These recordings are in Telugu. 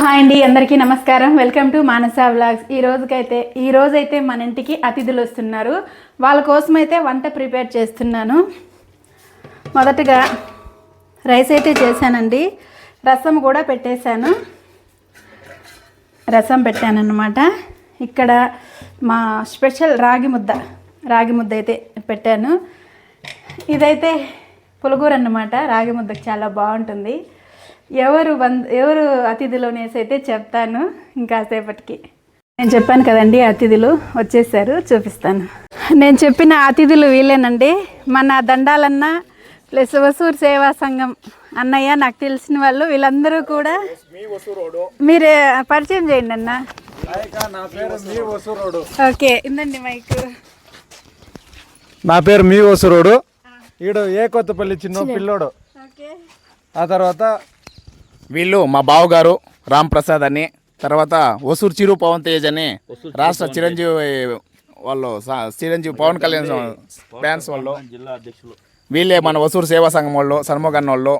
హాయ్ అండి అందరికీ నమస్కారం. Welcome to Manasa vlogs. ఈ రోజుకైతే ఈ రోజైతే మన ఇంటికి అతిథులు వస్తున్నారు. వాళ్ళ కోసం అయితే వంట ప్రిపేర్ చేస్తున్నాను. మొదటగా రైస్ అయితే చేశానండి. రసం కూడా పెట్టేశాను. రసం పెట్టానన్నమాట. ఇక్కడ మా స్పెషల్ రాగి ముద్ద రాగి ముద్ద అయితే పెట్టాను. ఇదైతే పులగూర అన్నమాట. రాగి ముద్దకు చాలా బాగుంటుంది. ఎవరు బంద్ ఎవరు అతిథులు అనేసి అయితే చెప్తాను ఇంకాసేపటికి. నేను చెప్పాను కదండి అతిథులు వచ్చేసారు చూపిస్తాను. నేను చెప్పిన అతిథులు వీళ్ళేనండి. మన దండాలన్న ప్లస్ వసూరు సేవా సంఘం అన్నయ్య నాకు తెలిసిన వాళ్ళు వీళ్ళందరూ కూడా మీరు పరిచయం చేయండి అన్న. ఓకే ఇందండి మైక్. నా పేరు మీ వసూరోడు. ఈడు ఏ కొత్తపల్లి చిన్న పిల్లోడు. ఆ తర్వాత వీళ్ళు మా బావగారు రామ్ ప్రసాద్ అని తర్వాత ఒసూరు చిరు పవన్ తేజ్ అని రాష్ట్ర చిరంజీవి వాళ్ళు చిరంజీవి పవన్ కళ్యాణ్ ఫ్యాన్స్ వాళ్ళు. వీళ్ళే మన ఒసూరు సేవా సంఘం వాళ్ళు సన్ముఖన్న వాళ్ళు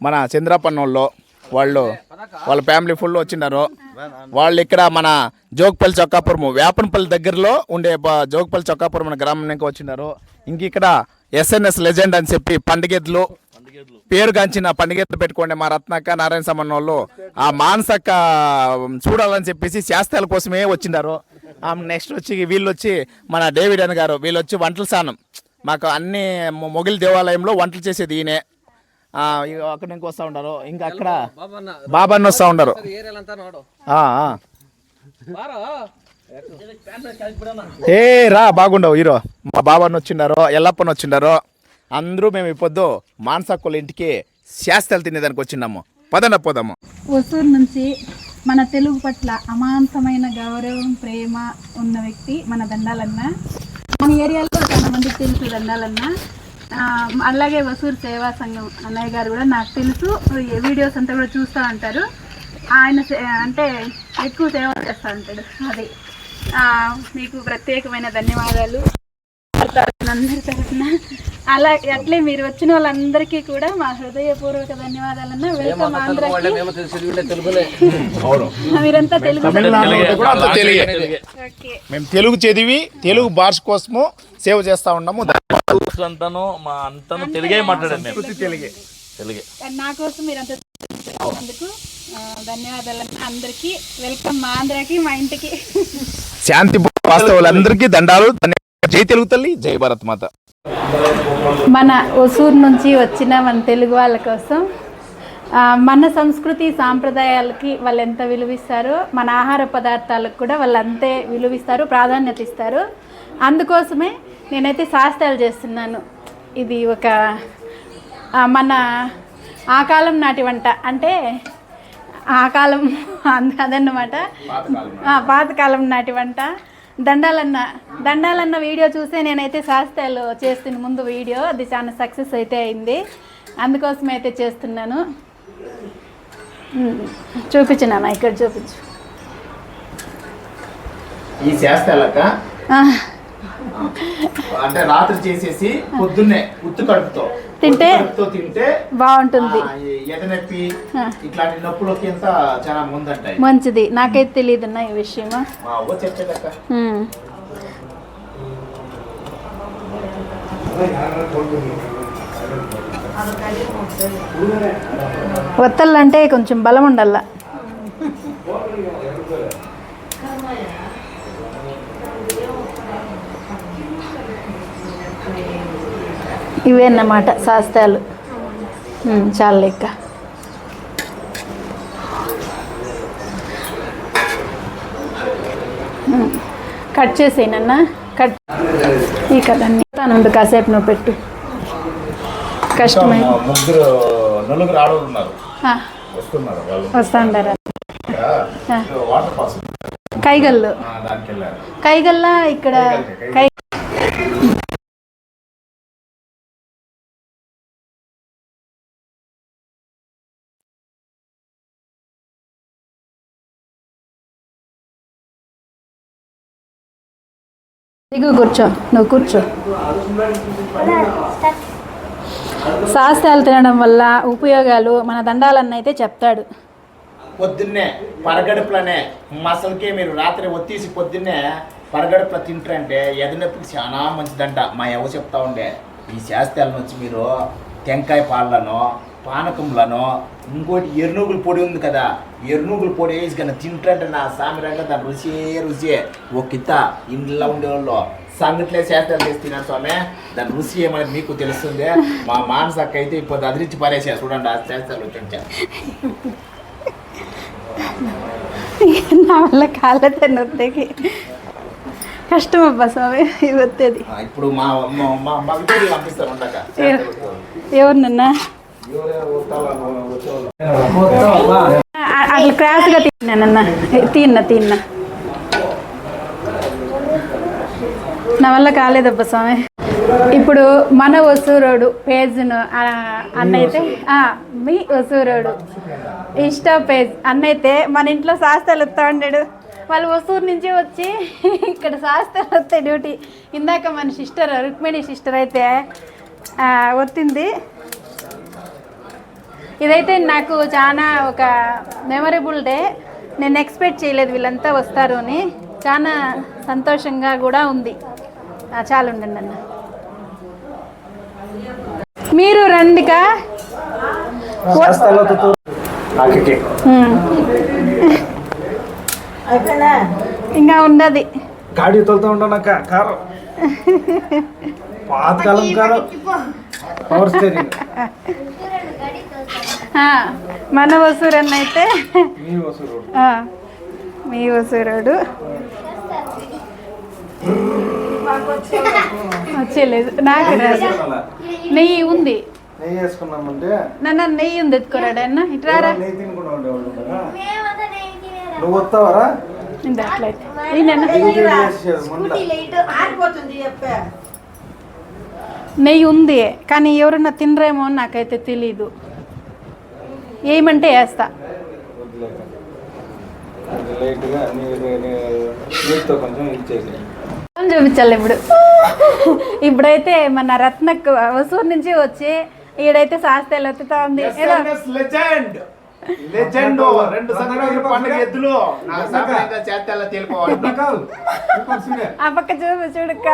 మన చంద్రపన్న వాళ్ళు వాళ్ళు వాళ్ళ ఫ్యామిలీ ఫుల్ వచ్చినారు వాళ్ళు ఇక్కడ మన జోగపల్లి చొక్కాపురం వేపనపల్లి దగ్గరలో ఉండే జోగపల్లి చొక్కాపురం అనే గ్రామం నుంచి వచ్చినారు ఇంక ఇక్కడ ఎస్ఎన్ఎస్ లెజెండ్ అని చెప్పి పండుగెద్దులు పేరుగాంచిన పండుగెత్తులు పెట్టుకోండి మా రత్నక్క నారాయణ సమన్ వాళ్ళు. ఆ మానసక్క చూడాలని చెప్పేసి శాస్త్రాల కోసమే వచ్చినారు నెక్స్ట్ వచ్చి వీళ్ళు వచ్చి మన డేవిడ్ అని గారు వీళ్ళు వచ్చి వంటల స్థానం మాకు అన్ని మొగిలి దేవాలయంలో వంటలు చేసేది ఈయనే. అక్కడ నుంచి వస్తూ ఉంటారు ఇంకా అక్కడ బాబాన్ని. వస్తూ ఆ. ఏ రా బాగుండవు హీరో మా బాబాని వచ్చిండారో ఎల్లప్పని వచ్చిండారో. అందరూ మేము ఇప్పుడు మానసక్కుల ఇంటికి శాస్త్రాలు తినేదానికి వచ్చిన్నాము పదన పోదాము. ఒసూరు నుంచి మన తెలుగు పట్ల అమాంతమైన గౌరవం ప్రేమ ఉన్న వ్యక్తి మన దండాలన్న. మన ఏరియాలో చాలా మంది తెలుసు దండాలన్న. అలాగే వసూరు సేవా సంఘం అన్నయ్య గారు కూడా నాకు తెలుసు. ఈ వీడియోస్ అంతా కూడా చూస్తూ ఉంటారు. ఆయన సే- అంటే ఎక్కువ సేవ చేస్తూ ఉంటాడు. అది. మీకు ప్రత్యేకమైన ధన్యవాదాలు. అందరి తరఫున అలా అట్లే మీరు వచ్చిన వాళ్ళందరికీ కూడా మా హృదయపూర్వక ధన్యవాదాలన్న. వెల్కమ్ ఆంధ్రాకి మీరంతా తెలుగు తమిళనాడు కూడా అంతా తెలుగే. ఓకే. మేము తెలుగు చదివి తెలుగు భాష కోసము సేవ చేస్తా ఉన్నాము. అంతాను మా అంతాను తెలుగే మాట్లాడాను నేను. తెలుగే. తెలుగే. నా కోసం మీరంతా అందుకు ధన్యవాదాలు అందరికీ. వెల్కమ్ మా ఆంధ్రాకి మా ఇంటికి. శాంతి వాస్తవులందరికీ దండాలు. జై తెలుగు తల్లి జై భారత్ మాత. మన ఒసూరు నుంచి వచ్చిన మన తెలుగు వాళ్ళ కోసం మన సంస్కృతి సాంప్రదాయాలకి వాళ్ళు ఎంత విలువిస్తారో మన ఆహార పదార్థాలకు కూడా వాళ్ళు అంతే విలువిస్తారు ప్రాధాన్యత ఇస్తారు. అందుకోసమే నేనైతే శాస్త్రాలు చేస్తున్నాను. ఇది ఒక మన ఆ కాలం నాటి వంట. అంటే ఆ కాలం అంద- అదన్నమాట పాతకాలం నాటి వంట. దండాలన్న దండాలన్న వీడియో చూసే నేనైతే శాస్త్రాలు చేస్తున్న ముందు వీడియో. అది చాలా సక్సెస్ అయితే అయింది. అందుకోసం అయితే చేస్తున్నాను. ఉమ్, చూపించినామా ఇక్కడ చూపించు. ఈ శాస్త్రాలక ఆ, అంటే రాత్రి చేసేసి పొద్దున్నే ఉత్తు కడుపుతో తింటే? తింటే బాగుంటుంది ఈ ఎదనొప్పి. ఇట్లాంటి నొప్పులకి అంత చాలా ముందంటాయి మంచిది నాకైతే తెలియదున్నా ఈ విషయము మా అవ్వ చెప్పేదక్క ఉమ్. వత్తళ్ళు అంటే కొంచెం బలం ఉండాల ఇవే అన్నమాట శాస్త్రాలు చాలా లెక్క. కట్ చేసేయనన్న కట్ ఈ కదండి తానుండు కాసేపు నువ్వు పెట్టు. కష్టమై పాస్ కైగల్లు. కైగల్లా ఇక్కడ? కై దిగు కూర్చో నువ్వు కూర్చో. శాస్త్రాలు తినడం వల్ల ఉపయోగాలు మన దండాలన్న అయితే చెప్తాడు. పొద్దున్నే పరగడుపులనే మసలకే మీరు రాత్రి ఒత్తిసి పొద్దున్నే పరగడుపులో తింటారంటే ఎదనొప్పికి చాలా మంచిదంట. మా ఎవ చెప్తా ఉండే ఈ శాస్త్రాల నుంచి మీరు టెంకాయ పాళ్ళను పానకంలను ఇంకోటి ఎర్నూగుల పొడి ఉంది కదా ఎర్నూగుల పొడి వేసి కానీ తింటారంటే నా సామిరంగా దాని రుచి రుచి. ఓ కిత ఇంట్లో ఉండేవాళ్ళు. సంగట్లే శాస్త్రాలు చేసి తిన్నాను స్వామి. దాని రుచి ఏమనేది మీకు తెలుస్తుంది. మా మానసక్క అయితే ఇప్పుడు అదిరించి పారేసా చూడండి ఆ శాస్త్రాలు వచ్చి నా వల్ల నొత్తేకి కష్టం అబ్బా స్వామి ఇవి వచ్చేది ఆ, ఇప్పుడు మా మా- మా పంపిస్తారు ఎవరినన్నా అట్లా క్రాస్గా తిన్నానన్నా తిన్నా తిన్నా నా వల్ల కాలేదబ్బా స్వామి. ఇప్పుడు మన వసూరోడు పేజ్ను అన్నైతే మీ వసూరోడు. ఇన్స్టా పేజ్ అన్నైతే మన ఇంట్లో శాస్త్రాలు వస్తూ ఉంటాడు వాళ్ళు వసూరు నుంచి వచ్చి ఇక్కడ శాస్త్రాలు వస్తాయి డ్యూటీ. ఇందాక మన సిస్టర్ రుక్మిణి సిస్టర్ అయితే వచ్చింది ఇదైతే నాకు చాలా ఒక మెమరబుల్ డే. నేను ఎక్స్పెక్ట్ చేయలేదు వీళ్ళంతా వస్తారు అని. చాలా సంతోషంగా కూడా ఉంది. ఆ, చాలు ఉండండి అన్న. మీరు రండికా? ఉమ్. ఇంకా ఉండదు గాడి తోలుతూ కారు. పాతకాలం కారు. Power steering. మన వసూరన్న అయితే మీ వసూరు ఆ, మీ వసూరోడు. వచ్చేలేదు. నాకు రాదు. నెయ్యి ఉంది. నెయ్యి వేసుకున్నామంటే నన్ను నెయ్యి ఉంది ఎత్తుకోరాడన్న ఇట్రారా నెయ్యి తినకుండా ఉండేవాళ్ళు కదా నువ్వు వస్తావరా? అట్లయితే. నెయ్యి ఉంది కానీ ఎవరన్నా తినరేమో అని నాకైతే తెలీదు. ఏమంటే వేస్తా. చూపించాలి ఇప్పుడు? ఇప్పుడైతే మన రత్నకు వసూరు నుంచి వచ్చి ఈడైతే శాస్త్రాలు ఎత్తుతా ఉంది. లెజెండ్ లెజెండ్ రెండు సంక్రాంతి పండుగ ఎద్దులు. నాకు సాంప్రదాయంగా చేతల్లో తేలిపోవాలి. ఆ పక్క చూపు చూడక్క.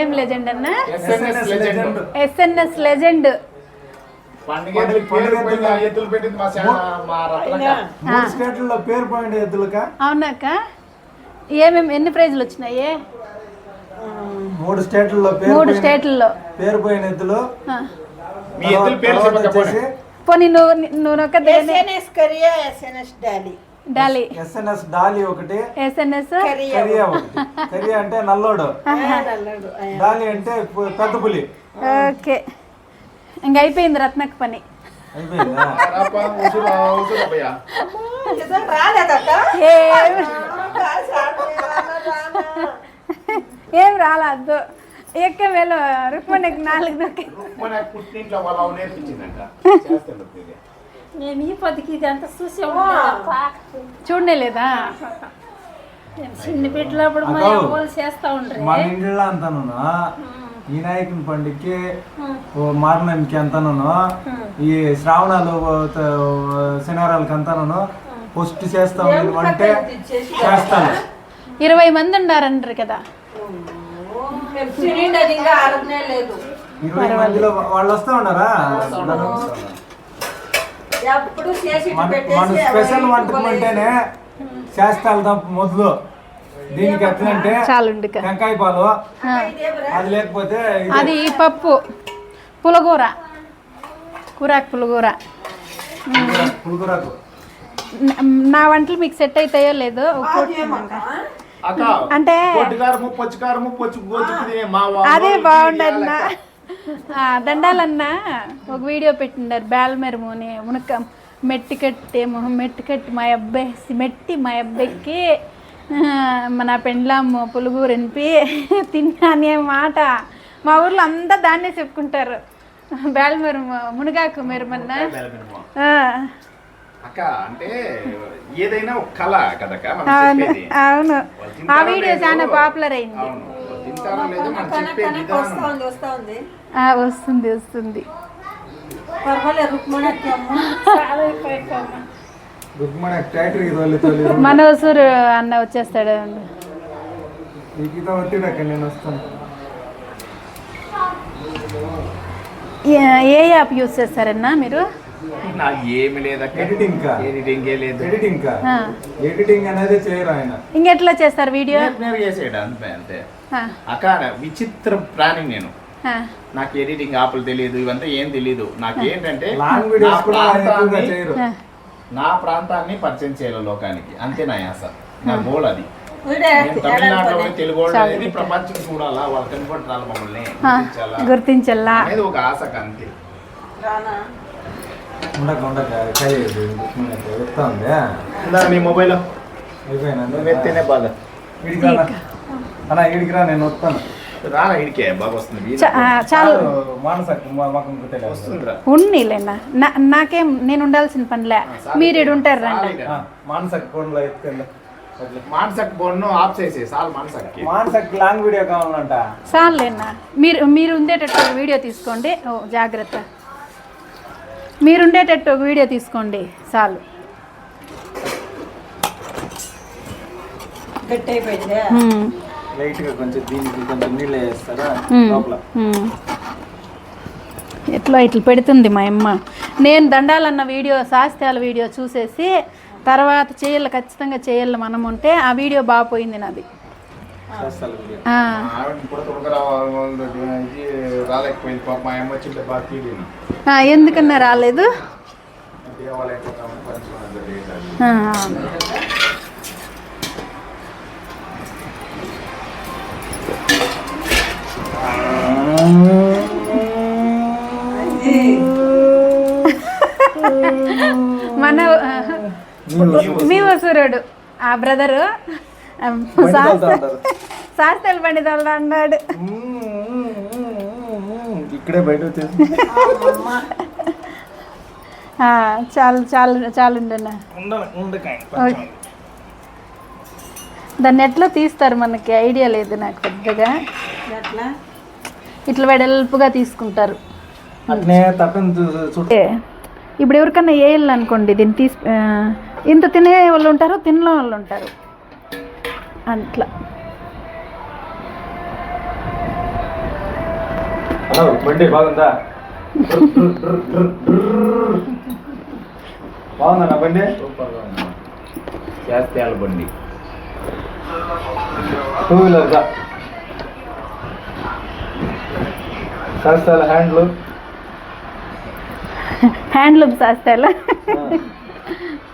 ఏం లెజెండ్ అన్న? ఎస్ఎన్ఎస్ లెజెండ్ మూడు స్టేట్లలో పేరు పాయింట్ ఎద్దులక అవునాక ఏమేమి ఎన్ని ప్రైజులు వచ్చినాయి? మూడు స్టేట్లలో పేరు మూడు పోయిన- స్టేట్లలో. పేరు పోయిన ఎద్దులు పోనీ? నువ్వు నువ్వు ఒక ఎస్ఎన్ఎస్ కరియా ఎస్ఎన్ఎస్ డాలీ డాలి ఎస్ఎన్ఎస్ డాలి ఒకటి ఎస్ఎన్ఎస్ కరియా ఒకటి. కరియా అంటే నల్లోడు. నల్లడు. డాలి అంటే పెద్ద పులి. ఓకే. ఇంక అయిపోయింది రత్నక్ పని. ఏం ఏం రాలేదు ఎక్క వేలు రుక్మణికి నాలుగు ఇది. నేను ఈ పదికి ఇదంతా చూసే ఉంటా. చూడనే లేదా? చిన్న బిడ్డలప్పుడు చేస్తా ఉండ్రి. మన ఇంట్లో అంతాను వినాయకుని పండుగకి మారణంకి అంతాను ఈ శ్రావణాలు శనివారాలకి అంతాను ఫస్ట్ చేస్తాం అంటే చేస్తాను ఇరవై మంది ఉండారంటారు కదా. ఇరవై మందిలో వాళ్ళు వస్తా ఉన్నారా? ఎప్పుడు చేసి ఇటు మన స్పెషల్ వంటకం అంటేనే తప్ప మొదలు. దీనికి ఎట్లంటే చాలుండుక. టెంకాయ పాలు. అది లేకపోతే. అది పప్పు పులగూర. కూరాకు పులగూర. పులుగురాకు. న- వంటలు మీకు సెట్ అవుతాయో లేదో అంటే అదే బాగుండన్నా. దండాలన్నా ఒక వీడియో పెట్టిండారు. బేల్మెరము అని మునక మెట్టి కట్టేమో మెట్టి కట్టి మా అబ్బాయి మెట్టి మా అబ్బాయికి మన పెండ్లాము పులుగురు ఎనిపి తిన్నా అనే మాట. మా ఊర్లో అంతా దాన్నే చెప్పుకుంటారు. బేల్మెరము మునగాకు మెరమన్నా. ఆ, అక్క అంటే ఏదైనా ఒక కళ కదక్క మనం అవును చెప్పేది. అవును. ఆ వీడియో చాలా పాపులర్ అయింది. వస్తుంది వస్తుంది. పర్వాలేదు రుక్మణి అమ్మ. చాలా ఎక్కువ రుక్మణ ట్యాక్టరీ తోలి తోలి మన వసూరు అన్న వచ్చేస్తాడు. ఏ- ఏ యాప్ యూస్ చేస్తారన్నా మీరు? నాకు ఏమి లేదక్క ఎడిటింగ్ ఎడిటింగ్ లేదు. ఎడిటింగ్. ఎడిటింగ్ అనేది చేయరు ఆయన. ఇంకెట్లా చేస్తారు వీడియో? చేసేయడం అంతే అంతే. అక్కడ విచిత్ర ప్రాణి నేను. నాకు ఎడిటింగ్ ఆపులు తెలియదు ఇవంతా ఏం తెలియదు నాకు ఏంటంటే నా ప్రాంతాన్ని పరిచయం చేయాలి లోకానికి. అంతే నా యాస నా గోల్ అది. తమిళనాడులో తెలుగు వాళ్ళు అనేది ప్రపంచం చూడాలా? వాళ్ళు కనపడాలి మమ్మల్ని? గుర్తించాలా? అనేది ఒక ఆశకు అంతే రానా? ఉండక ఉండక. చెప్తా నీ మొబైల్? అయిపోయినా నువ్వు ఎత్తేనే బాధ. వీడికి రా అన్న వీడికి రా నేను వస్తాను. చాలు. ఉన్నీలేనా నా నాకేం నేను ఉండాల్సిన పనిలే. మీరు ఈడు ఉంటారు రండి. మానసక్ బొన్ను ఆఫ్ చేసే సాల్ మానసక్కి మానసకి లాంగ్ వీడియో కావాలంట. చాలేనా మీరు మీరు ఉండేటట్టు వీడియో తీసుకోండి. ఓ జాగ్రత్త. మీరు ఉండేటట్టు ఒక వీడియో తీసుకోండి చాలు గట్టి అయిపోయిందే ఉమ్, లైట్గా కొంచెం దీనికి కొంచెం నీళ్ళు వేస్తారా? ఉమ్, లోపల. ఉమ్. ఎట్లా ఇట్లా పెడుతుంది మా అమ్మ. నేను దండాలన్న వీడియో శాస్త్రాల వీడియో చూసేసి తర్వాత చేయాలి ఖచ్చితంగా చేయాలి మనం ఉంటే ఆ వీడియో బాగా పోయింది నాది. చేస్తాను వీడియో. మన మీ వసూరుడు ఆ బ్రదరు శాస్త్రాలు పండితాడు అన్నాడు. ఇక్కడే బయట వచ్చేసి ఆ, చాలు చాలు చాలుండన్నా ఓకే. దాన్ని ఎట్లా తీస్తారు మనకి? ఐడియా లేదు నాకు పెద్దగా. ఎట్లా? ఇట్లా వెడల్పుగా తీసుకుంటారు. ఇప్పుడు ఎవరికన్నా వేయాలి అనుకోండి దీన్ని తీసి ఇంత తినే వాళ్ళు ఉంటారు తినని వాళ్ళు ఉంటారు. అట్లా. బండి బాగుందా? బాగుందన్న బండి? బండి. టూ వీలర్ శాస్త్రాల హ్యాండ్లు? హ్యాండ్లూమ్ శాస్త్రాలు.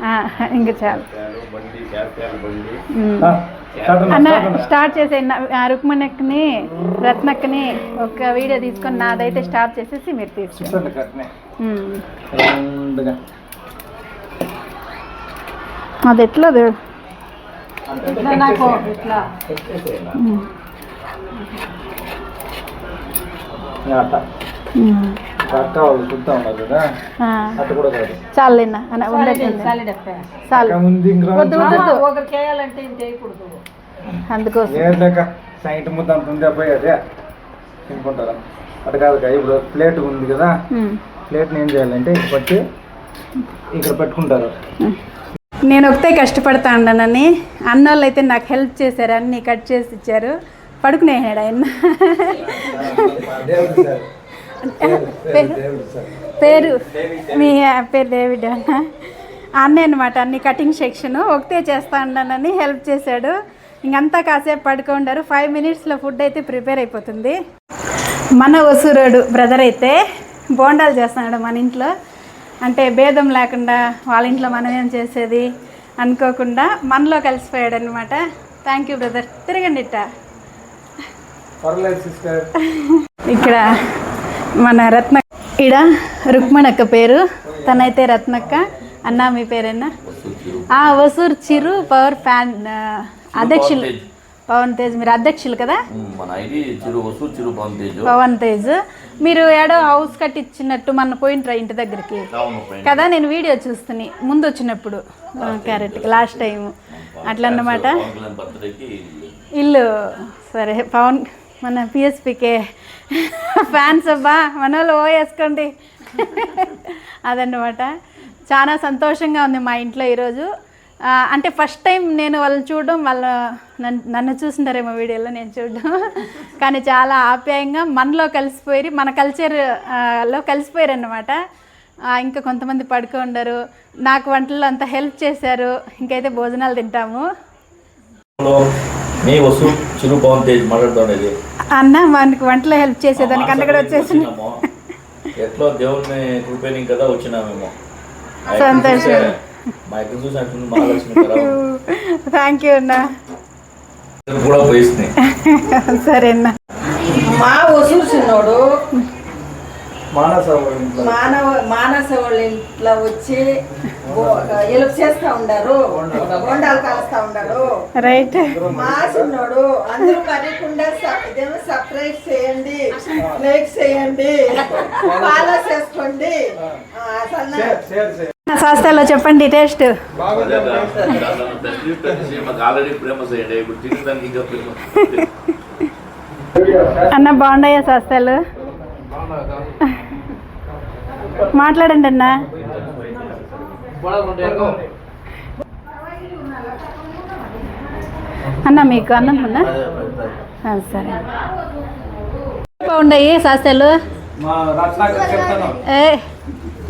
ఆ, ఇంకా చాలు. అన్న స్టార్ట్ చేసే రుక్మణక్కని రత్నక్కని ఒక వీడియో తీసుకొని నాదైతే స్టార్ట్ చేసేసి మీరు తీసుకోండి అది ఎట్లా నాకు ఇట్లా. వేయకూడదు అందుకోసం. లేదు లేక సైట్ ముద్ద అంత ఉంది అబ్బాయి అదే? తినుకుంటారా? అటు కాదు అక్క, ఇప్పుడు ప్లేట్ ఉంది కదా ఉమ్. ప్లేట్ని ఏం చేయాలంటే ఇక్కడ పట్టి ఇక్కడ పెట్టుకుంటారు. నేను ఒకటే కష్టపడతా ఉండనని. అన్నోళ్ళు అయితే నాకు హెల్ప్ చేశారు అన్నీ కట్ చేసి ఇచ్చారు. పడుకునేసాడు ఆయన. పేరు మీ పేరు డేవిడ్ అన్న. అన్నీ అనమాట అన్ని కటింగ్ సెక్షన్ ఒకటే చేస్తా ఉన్నానని హెల్ప్ చేశాడు. ఇంకంతా కాసేపు పడుకుంటారు ఫైవ్ మినిట్స్లో ఫుడ్ అయితే ప్రిపేర్ అయిపోతుంది. మన వసూరుడు బ్రదర్ అయితే బోండాలు చేస్తున్నాడు మన ఇంట్లో. అంటే భేదం లేకుండా వాళ్ళ ఇంట్లో మనం ఏం చేసేది అనుకోకుండా మనలో కలిసిపోయాడు అనమాట థ్యాంక్ యూ బ్రదర్ తిరగండి ఇట్టా. ఇక్కడ మన రత్న ఈడ రుక్మణక్క పేరు. తనైతే రత్నక్క. అన్న మీ పేరేనా? ఆ వసూర్ చిరు పవర్ ఫ్యాన్ అధ్యక్షులు. పవన్ తేజ్. మీరు అధ్యక్షులు కదా? మన ఐడి చిరు వసూరు చిరు పవన్ తేజ్. మీరు ఏడో హౌస్ కట్టించినట్టు మన పోయింట్రా ఇంటి దగ్గరికి? కదా నేను వీడియో చూస్తుని. ముందు వచ్చినప్పుడు. క్యారెట్కి లాస్ట్ టైం అట్లా అన్నమాట పవన్ కళ్యాణ్ బర్త్డేకి ఇల్లు సరే పవన్ మన పిఎస్పికే ఫ్యాన్స్ అబ్బా మన వాళ్ళు ఓ వేసుకోండి అదన్నమాట. చాలా సంతోషంగా ఉంది మా ఇంట్లో ఈరోజు. అంటే ఫస్ట్ టైం నేను వాళ్ళని చూడడం వాళ్ళ నన్ను నన్ను చూసింటారేమో వీడియోలో నేను చూడడం. కానీ చాలా ఆప్యాయంగా మనలో కలిసిపోయి మన కల్చర్లో కలిసిపోయారు అన్నమాట ఇంకా కొంతమంది పడుకో ఉండరు. నాకు వంటల్లో అంతా హెల్ప్ చేశారు. ఇంకైతే భోజనాలు తింటాము. మీ వసు చిరు పవన్ తేజ్ మాట్లాడుతున్నది అన్న మనకి వంటలో హెల్ప్ చేసేదానికి అన్న కూడా వచ్చేసి వచ్చినాము. ఎట్లో దేవుని కృపేని కదా వచ్చినామేమో. సంతోషం. మా ఇక్కడ చూసినట్టు మహాలక్ష్మి థ్యాంక్ యూ అన్న. కూడా పోయిస్తున్నాయి. సరే అన్న. మా వసూలు చిన్నోడు మానవ మానస వాళ్ళ ఇంట్లో వచ్చి ఎలుపు చేస్తా ఉండారు. బొండాలు కాలుస్తా ఉండారు. రైట్. మా చిన్నోడు అందరూ పడకుండా ఇదేమో సబ్స్క్రైబ్ చేయండి లైక్ చేయండి ఫాలో చేసుకోండి శాస్త్రాల్లో చెప్పండి టేస్ట్. అన్న బాగున్నాయా శాస్త్రాలు? మాట్లాడండి అన్న. అన్న మీకు అన్నం ఉందా? సరే. బాగున్నాయి శాస్త్రాలు ఏ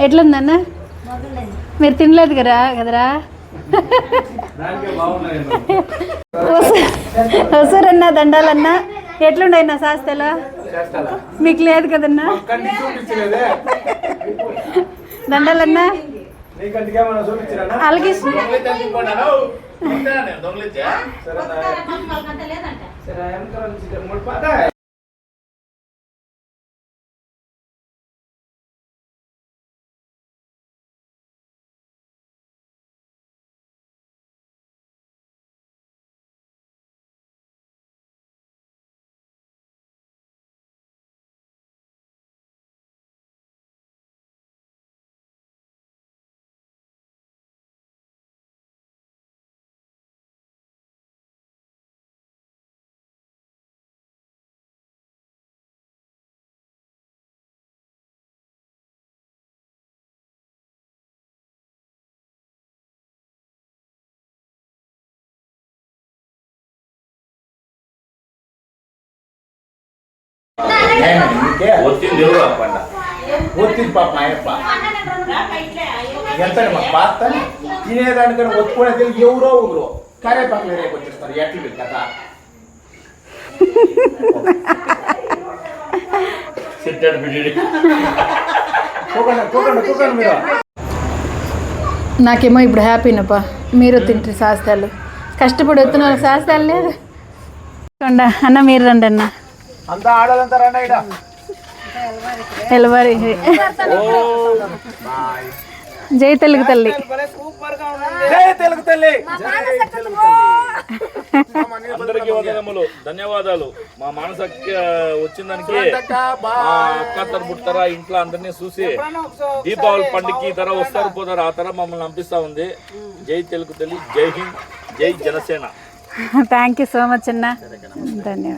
ఎట్లుందన్న? మీరు తినలేదు కదా కదరా? వసూరన్న దండాలన్న ఎట్లుండయి నా శాస్త్రాలు మీకు లేదు కదన్నా? దండాలన్నా? అలాగే దొంగలిచ్చా వచ్చింది ఎవరు ఆ పంట ఒత్తిడి పాప ఆయప్ప ఎంత పాత తినేదానికన్నా ఒత్తుకునేది ఎవరో ఊరో. కరేపాకు రేపు వచ్చేస్తారు ఎట్లు కదా సిట్టాడు బిడ్డి కూకండి కూకండి కూకండి మీరు. నాకేమో ఇప్పుడు హ్యాపీనప్పా. మీరు తింటారు శాస్త్రాలు కష్టపడి వస్తున్న వాళ్ళకి శాస్త్రాలు లేదు. కొండ అన్న మీరు రండి అన్న. అంతా ఆడదంతా రండి ఇడ ఎలవారి. జై తెలుగు తల్లి. జై తెలుగు తల్లి. అందరికీ వందనములు. ధన్యవాదాలు. మా మానస వచ్చిందానికి మా అక్క తరపుతారా ఇంట్లో అందరినీ చూసి దీపావళి పండుగకి తర వస్తారు పోతారు ఆ తర మమ్మల్ని పంపిస్తా ఉంది. జై తెలుగు తల్లి జై హింద్ జై Janasena. Thank you so much అన్న. ధన్యవాదాలు.